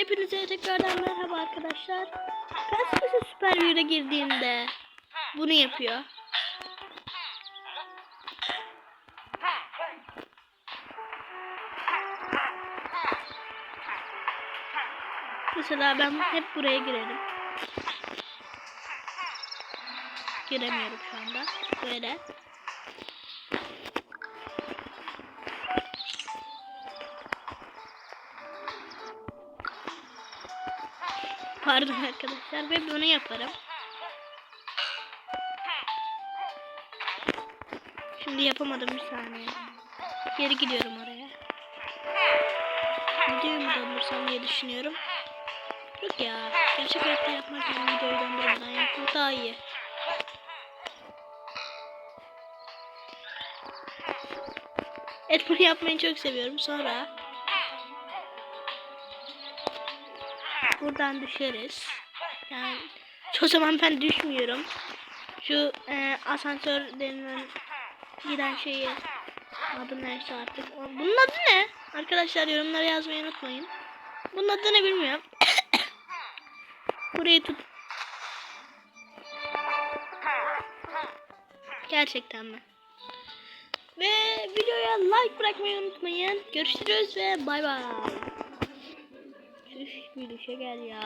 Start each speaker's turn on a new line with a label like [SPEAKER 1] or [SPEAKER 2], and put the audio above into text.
[SPEAKER 1] Hepinize tekrardan merhaba arkadaşlar. Kaç kişi süper bir'e girdiğinde bunu yapıyor? Mesela ben hep buraya girerim. Giremiyorum şu anda. Böyle. Pardon arkadaşlar ve bunu yaparım. Şimdi yapamadım bir saniye. Geri gidiyorum oraya. Videoyu mu dondursam diye düşünüyorum. Yok ya. Gerçek hayatta yapmak için videoyu dondurmadan yapmak daha iyi. Evet bunu yapmayı çok seviyorum. Sonra buradan düşeriz. Yani çoğu zaman ben düşmüyorum. Şu e, asansör denilen giden şeyi adı neyse artık. Bunun adı ne? Arkadaşlar yorumlara yazmayı unutmayın. Bunun adı ne bilmiyorum. Burayı tut. Gerçekten mi? Ve videoya like bırakmayı unutmayın. Görüşürüz ve bay bay. 你给谁盖的呀